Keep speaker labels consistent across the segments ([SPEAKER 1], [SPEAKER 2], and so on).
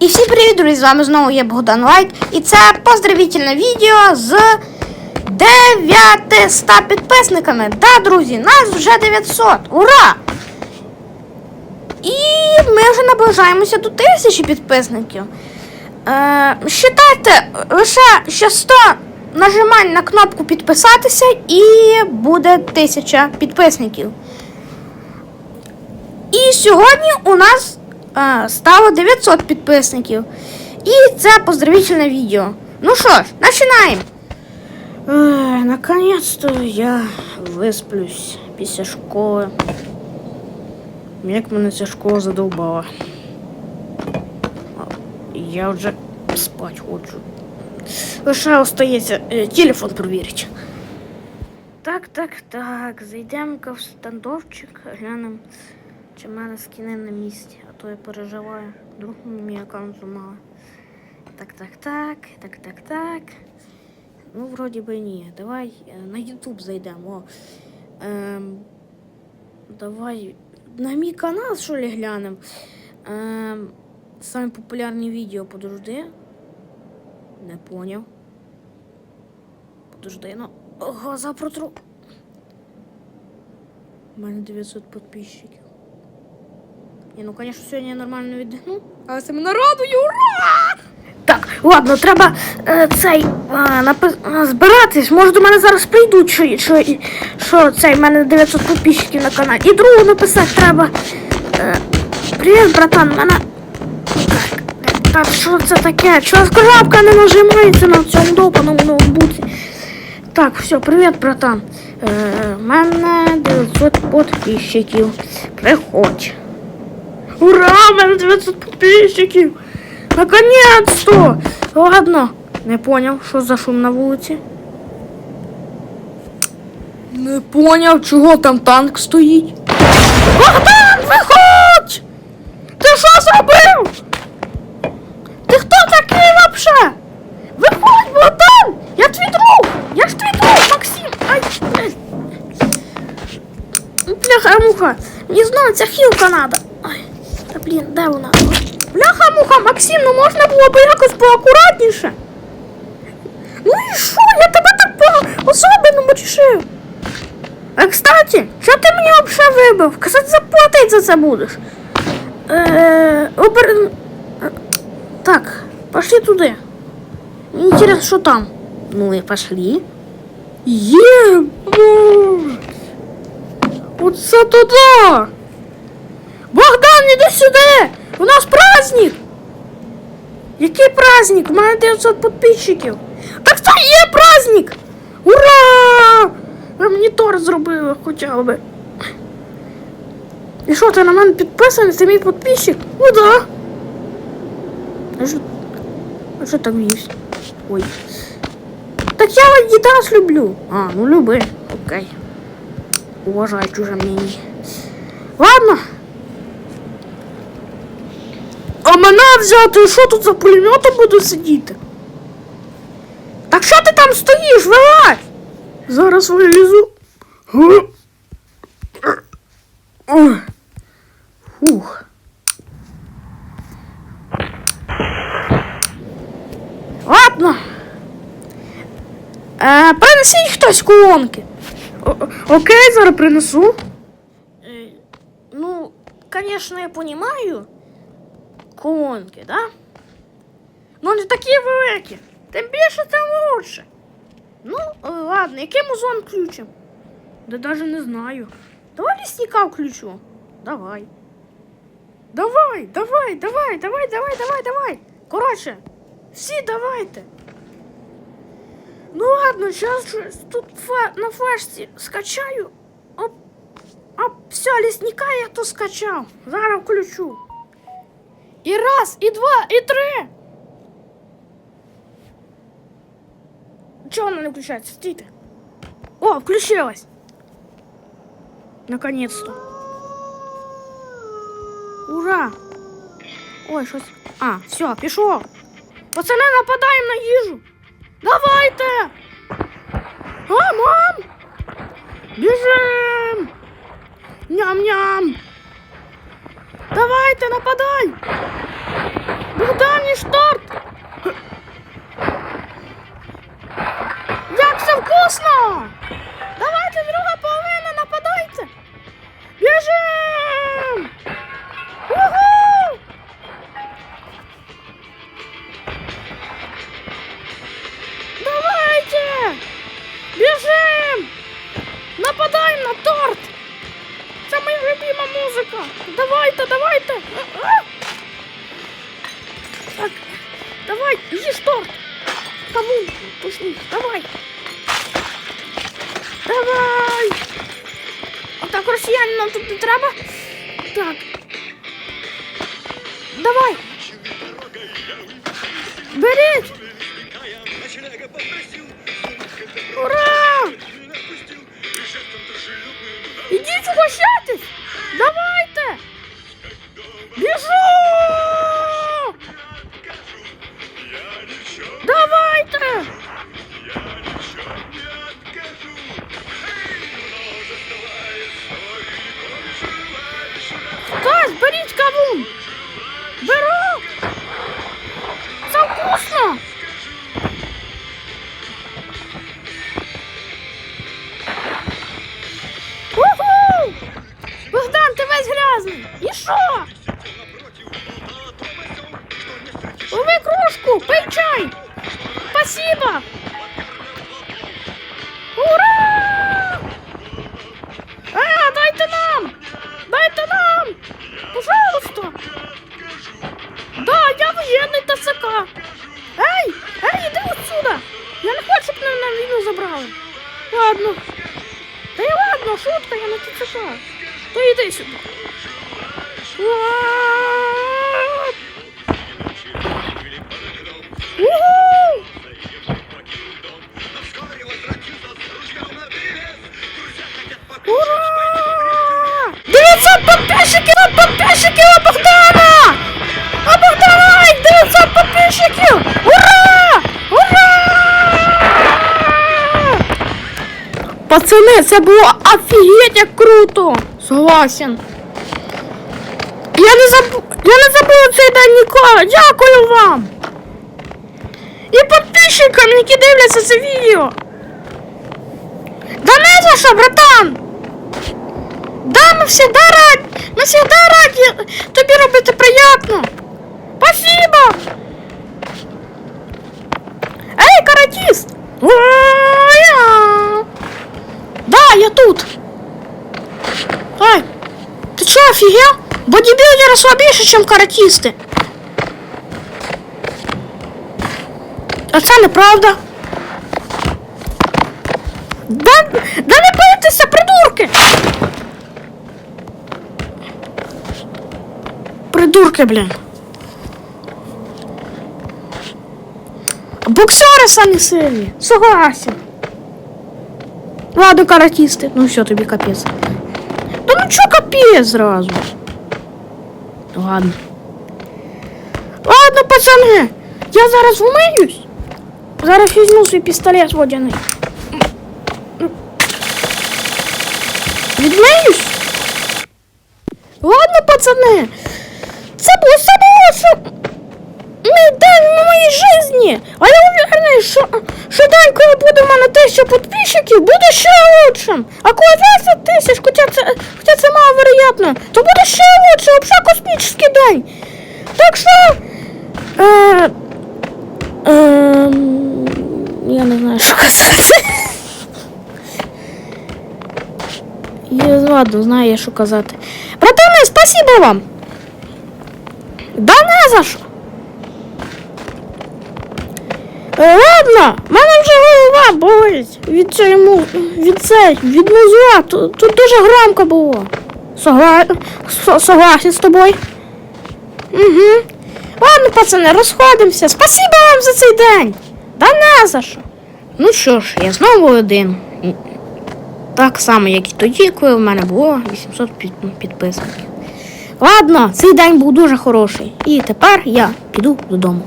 [SPEAKER 1] І всім привіт, друзі! З вами знову я Богдан Лайт. І це поздравительне відео з 900 підписниками. Да, друзі, нас вже 900. Ура! І ми вже наближаємося до 1000 підписників. Е, считайте, лише ще 100 нажимань на кнопку підписатися і буде 1000 підписників. І сьогодні у нас стало 900 підписників. І це поздравительне відео. Ну що ж, починаємо. Наконець-то я висплюсь після школи. Як мене ця школа задовбала. Я вже спать хочу. Лише остається е, телефон провірити. Так, так, так. Зайдемо в стандовчик, глянемо, чи мене скини на місці, то я переживаю. Вдруг мій аккаунт зламали. Так, так, так, так, так, так. Ну, вроді би ні. Давай е, на YouTube зайдемо. Ем, давай на мій канал, що ли, глянемо. Ем, самі популярні відео подожди. Не поняв. Подожди, ну. Глаза протру. У мене 900 підписчиків. Ні, ну, звісно, сьогодні я нормально віддихну. Але це ура! Так, ладно, треба е, цей е, напи... е, збиратись. Може до мене зараз прийдуть, що, що, що цей в мене 900 підписчиків на каналі. І другу написати треба. Е, Привіт, братан, мене. Так, що це таке? Чого крапка не нажимається на цьому допаному ноутбуці? Так, все, привіт, братан. Е, мене 900 підписчиків. Приходь. Ура, в мене 900 підписчиків. Наконец-то! Ладно, не поняв, що за шум на вулиці. Не поняв, чого там танк стоїть. Богдан, виходь! Ти що зробив? Ти хто такий вообще? Виходь, Богдан! Я твій друг! Я ж твій друг, Максим! Ай, блядь. Бляха, муха, мені знову ця хілка надо. Блін, де вона? Бляха, муха, Максим, ну можна було б якось поакуратніше. Ну і що? Я тебе так по особенному рішив. А кстати, що ти мені взагалі вибив? Казати, заплатити за це будеш. Е, обер... е, Так, пошли туди. Мені інтересно, що там. Ну і пошли. Є! Оце туди! Богдан, іди сюди! У нас праздник! Який праздник? У мене 900 підписчиків. Так це є праздник! Ура! Ви мені торт зробили хоча б. І що, ти на мене підписаний? Ти мій підписчик? Ну да. А що, а що так вівсь? Ой. Так я Adidas люблю. А, ну люби. Окей. Уважай чуже мнение. Ладно. мене взяти, що тут за пулеметом буду сидіти? Так що ти там стоїш, вилазь? Зараз вилізу. Гу. Ой. Фух. Ладно. Е, принесіть хтось колонки. О- о- окей, зараз принесу. Е, ну, конечно, я понимаю. Колонки, да? Ну не такі великі. Тим більше, тим лучше. Ну, е, ладно, який музон включим? Да даже не знаю. Давай лісника включу. Давай. Давай, давай, давай, давай, давай, давай, давай. Коротше, всі давайте. Ну ладно, сейчас тут фа- на флешці скачаю. Оп. Оп, все, лісника я то скачав. Зараз включу. І раз, і два, і три. Чого вона не включається? Стійте. О, включилась. Наконец-то. Ура! Ой, щось. А, все, пішов. Пацани, нападаємо на їжу. Давайте! А, мам! Біжим! Ням-ням! Давайте, нападай! Богдан, мій шторт! Як все вкусно! Музыка. Давай-то, давай-то. А, а? Так, давай, їж торт! Кому? Пусть. давай! Давай! А так, росіяни нам тут не треба. Так. Давай! Беріть! Ура! Ідіть угощатись! Давайте! Біжу! Давайте! Кась, беріть кавун! Пацани, це було офігеть як круто! Согласен. Я не забув, я не забув цей день ніколи. Дякую вам! І підписчикам, які дивляться це відео. Да не за що, братан! Да, мы всегда рад, мы всегда раді тобі робити приємно. Спасибо! я тут. Ай, ты чё, офигел? Бодибилдеры слабейшие, чем каратисты. А це неправда. Да, да не бийтеся, придурки! Придурки, блін. Боксери самі сильні. Согласен. Ладно, каратисти. Ну все, тобі капець. Да ну чо капець зразу? Ладно. Ладно, пацани. Я зараз вмиюсь. Зараз візьму свій пістолет водяний. Відмиюсь. Ладно, пацани. Це було саме Мій день в моїй житті. А я уверений, що, що день, коли буде в мене тисяча підписчиків, буде ще лучшим. А коли 20 тисяч, хоча це, хоча це мало вероятно, то буде ще лучше, взагалі космічний день. Так що. Е, е, я не знаю, що казати. Я ладно, знаю, я що казати. Братани, спасибо вам. Да не за що. Е, Ладно, в мене вже голова болить від цього, від цей, від музла. Тут, тут дуже громко було. Согла... Согласен з тобою. Угу. Ладно, пацани, розходимося. Спасибо вам за цей день. Да не за що. Ну що ж, я знову один. Так само, як і тоді, коли в мене було 800 під- підписників. Ладно, цей день був дуже хороший. І тепер я піду додому.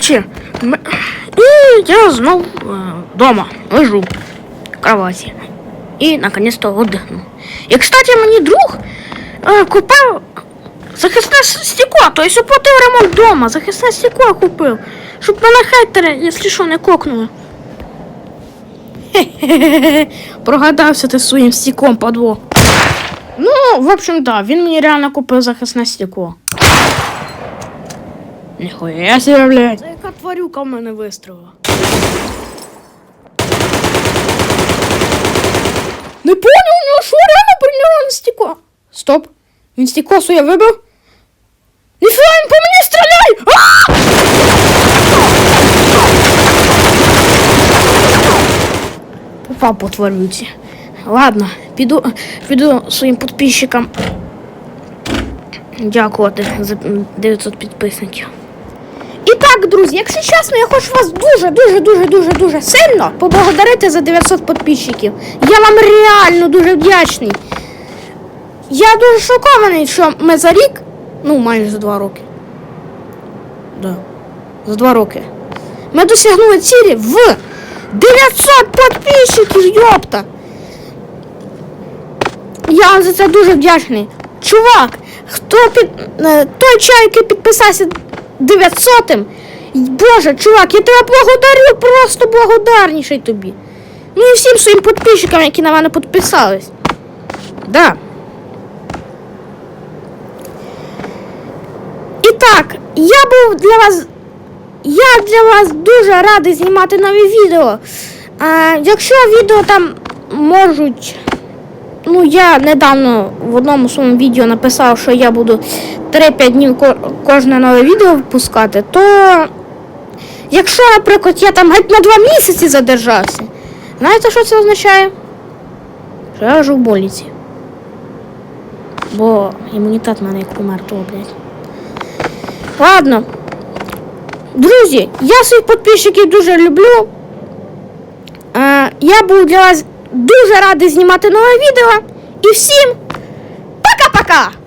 [SPEAKER 1] Кстати, і я знов вдома лежу в кроваті. І наконец-то отдихну. І, кстати, мені друг е, купив захисне стекло, тобто оплатив ремонт вдома, захисне стекло купив, щоб мене хейтери, якщо що, не кокнули. Прогадався ти своїм стеклом подво. Ну, в общем, да, він мені реально купив захисне стекло. Ніхуя себе, блядь. Яка тварюка в мене вистріла? Не понял, у нього що реально при нього не? Стоп. Він стекло своє вибив? Ніфіга він по мені стріляє! А! Попав по тварюці. Ладно, піду, піду своїм підписчикам дякувати за 900 підписників. Друзі, якщо чесно, я хочу вас дуже, дуже, дуже, дуже, дуже сильно поблагодарити за 900 підписчиків. Я вам реально дуже вдячний. Я дуже шокований, що ми за рік, ну майже за два роки. Да. За два роки. Ми досягнули цілі в 900 підписчиків, йопта! Я вам за це дуже вдячний. Чувак, хто під е, той чай, який підписався 900-м, Боже, чувак, я тебе благодарю, просто благодарніший тобі. Ну і всім своїм підписчикам, які на мене підписались. Да. І так, я був для вас. Я для вас дуже радий знімати нові відео. А, якщо відео там можуть. Ну, я недавно в одному своєму відео написав, що я буду 3-5 днів кожне нове відео випускати, то якщо, наприклад, я там геть на 2 місяці задержався, знаєте, що це означає? Що я вже в больниці. Бо імунітет в мене як помер, то, блядь. Ладно. Друзі, я своїх підписчиків дуже люблю. Е, я був для вас дуже радий знімати нове відео. І всім пока-пока!